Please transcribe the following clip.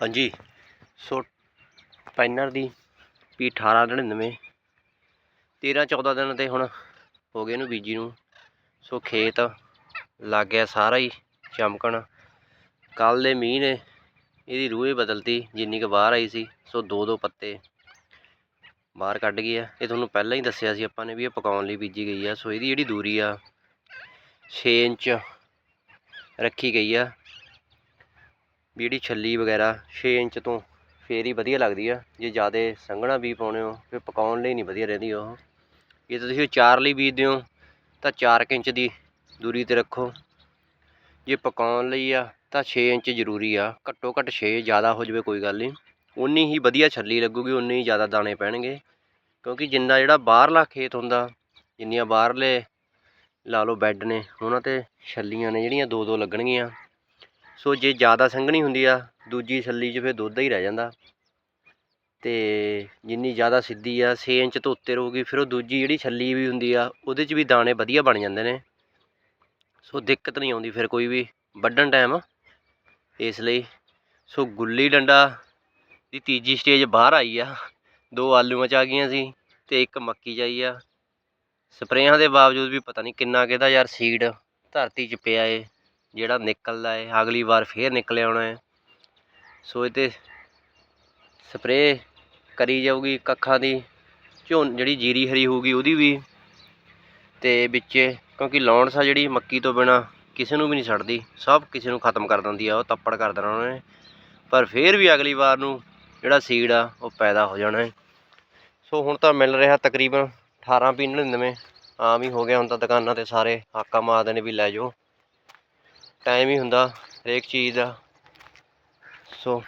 ਹਾਂਜੀ। ਸੋ ਪੈਨਰ ਦੀ ਪੀ 1899 13 14 ਦਿਨ ਤੇ ਹੁਣ ਹੋ ਗਏ ਇਹਨੂੰ ਬੀਜੀ ਨੂੰ। ਸੋ ਖੇਤ ਲੱਗ ਗਿਆ ਸਾਰਾ ਹੀ ਚਮਕਣ। ਕੱਲ ਦੇ ਮੀਂਹ ਨੇ ਇਹਦੀ ਰੂਹੇ ਬਦਲਤੀ, ਜਿੰਨੀ ਕੁ ਬਾਹਰ ਆਈ ਸੀ। ਸੋ ਦੋ ਦੋ ਪੱਤੇ ਬਾਹਰ ਕੱਢ ਗਈ ਆ। ਇਹ ਤੁਹਾਨੂੰ ਪਹਿਲਾਂ ਹੀ ਦੱਸਿਆ ਸੀ ਆਪਾਂ ਨੇ ਵੀ ਇਹ ਪਕਾਉਣ ਲਈ ਬੀਜੀ ਗਈ ਆ। ਸੋ ਇਹਦੀ ਜਿਹੜੀ ਦੂਰੀ ਆ 6 ਇੰਚ ਰੱਖੀ ਗਈ ਆ। ਵੀ ਜਿਹੜੀ ਛੱਲੀ ਵਗੈਰਾ 6 ਇੰਚ ਤੋਂ ਫੇਰ ਹੀ ਵਧੀਆ ਲੱਗਦੀ ਆ। ਜੇ ਜ਼ਿਆਦਾ ਸੰਘਣਾ ਵੀ ਪਾਉਣੇ ਹੋ, ਫਿਰ ਪਕਾਉਣ ਲਈ ਨਹੀਂ ਵਧੀਆ ਰਹਿੰਦੀ ਉਹ। ਜੇ ਤੁਸੀਂ ਚਾਰ ਲਈ ਬੀਜਦੇ ਹੋ, ਤਾਂ 4 ਇੰਚ ਦੀ ਦੂਰੀ ਤੇ ਰੱਖੋ। ਜੇ ਪਕਾਉਣ ਲਈ ਆ, ਤਾਂ 6 ਇੰਚ ਜ਼ਰੂਰੀ ਆ। ਘੱਟੋ ਘੱਟ 6 ਜ਼ਿਆਦਾ ਹੋ ਜਾਵੇ ਕੋਈ ਗੱਲ ਨਹੀਂ। ਉਨੀ ਹੀ ਵਧੀਆ ਛੱਲੀ ਲੱਗੂਗੀ ਉਨੀ ਹੀ ਜ਼ਿਆਦਾ ਦਾਣੇ ਪੈਣਗੇ। ਕਿਉਂਕਿ ਜਿੰਨਾ ਜਿਹੜਾ ਬਾਹਰਲਾ ਖੇਤ ਹੁੰਦਾ, ਜਿੰਨੀਆਂ ਬਾਹਰਲੇ ਲਾ ਲਓ ਬੈੱਡ ਨੇ, ਉਹਨਾਂ ਤੇ ਛੱਲੀਆਂ ਨੇ ਜਿਹੜੀਆਂ ਦੋ ਦੋ ਲੱਗਣਗੀਆਂ। ਸੋ ਜੇ ਜ਼ਿਆਦਾ ਸੰਘਣੀ ਹੁੰਦੀ ਆ, ਦੂਜੀ ਛੱਲੀ 'ਚ ਫਿਰ ਦੁੱਧ ਹੀ ਰਹਿ ਜਾਂਦਾ। ਤੇ ਜਿੰਨੀ ਜ਼ਿਆਦਾ ਸਿੱਧੀ ਆ 6 ਇੰਚ ਤੋਂ ਉੱਤੇ ਰਹੂਗੀ, ਫਿਰ ਉਹ ਦੂਜੀ ਜਿਹੜੀ ਛੱਲੀ ਵੀ ਹੁੰਦੀ ਆ, ਉਹਦੇ 'ਚ ਵੀ ਦਾਣੇ ਵਧੀਆ ਬਣ ਜਾਂਦੇ ਨੇ। ਸੋ ਦਿੱਕਤ ਨਹੀਂ ਆਉਂਦੀ ਫਿਰ ਕੋਈ ਵੀ, ਵੱਢਣ ਟਾਈਮ ਇਸ ਲਈ। ਸੋ ਗੁੱਲੀ ਡੰਡਾ ਦੀ ਤੀਜੀ ਸਟੇਜ ਬਾਹਰ ਆਈ ਆ, ਦੋ ਆਲੂਆਂ 'ਚ ਆ ਗਈਆਂ ਸੀ ਤੇ ਇੱਕ ਮੱਕੀ 'ਚ ਆਈ ਆ। ਸਪਰੇਆਂ ਦੇ ਬਾਵਜੂਦ ਵੀ ਪਤਾ ਨਹੀਂ ਕਿੰਨਾ ਕਿਹਦਾ ਯਾਰ ਸੀਡ ਧਰਤੀ 'ਚ ਪਿਆ ਏ। ਜਿਹੜਾ ਨਿਕਲਦਾ ਹੈ ਅਗਲੀ ਵਾਰ ਫੇਰ ਨਿਕਲ ਆਉਣਾ ਹੈ ਸੋ ਇਹ 'ਤੇ ਸਪਰੇਅ ਕਰੀ ਜਾਊਗੀ ਕੱਖਾਂ ਦੀ, ਝੋਨ ਜਿਹੜੀ ਜੀਰੀ ਹਰੀ ਹੋਊਗੀ ਉਹਦੀ ਵੀ। ਤੇ ਵਿੱਚ ਕਿਉਂਕਿ ਲੌਂਡਸ ਆ ਜਿਹੜੀ ਮੱਕੀ ਤੋਂ ਬਿਨਾ ਕਿਸੇ ਨੂੰ ਵੀ ਨਹੀਂ ਛੱਡਦੀ ਸਭ ਕਿਸੇ ਨੂੰ ਖਤਮ ਕਰ ਦਿੰਦੀ ਆ, ਉਹ ਤੱਪੜ ਕਰ ਦੇਣਾ ਉਹਨਾਂ। ਨੇ ਪਰ ਫੇਰ ਵੀ ਅਗਲੀ ਵਾਰ ਨੂੰ ਜਿਹੜਾ ਸੀਡ ਆ, ਉਹ ਪੈਦਾ ਹੋ ਜਾਣਾ ਹੈ ਸੋ ਹੁਣ ਤਾਂ ਮਿਲ ਰਿਹਾ ਤਕਰੀਬਨ 18 ਪੀ 99 ਆਮ ਹੀ ਹੋ ਗਿਆ ਹੁਣ ਤਾਂ ਦੁਕਾਨਾਂ ਤੇ ਸਾਰੇ ਹਾਕਾ ਮਾਰਦੇ ਨੇ ਵੀ ਲੈ ਜਾਓ। ਟਾਈਮ ਹੀ ਹੁੰਦਾ ਹਰੇਕ ਚੀਜ਼ ਦਾ। ਸੋ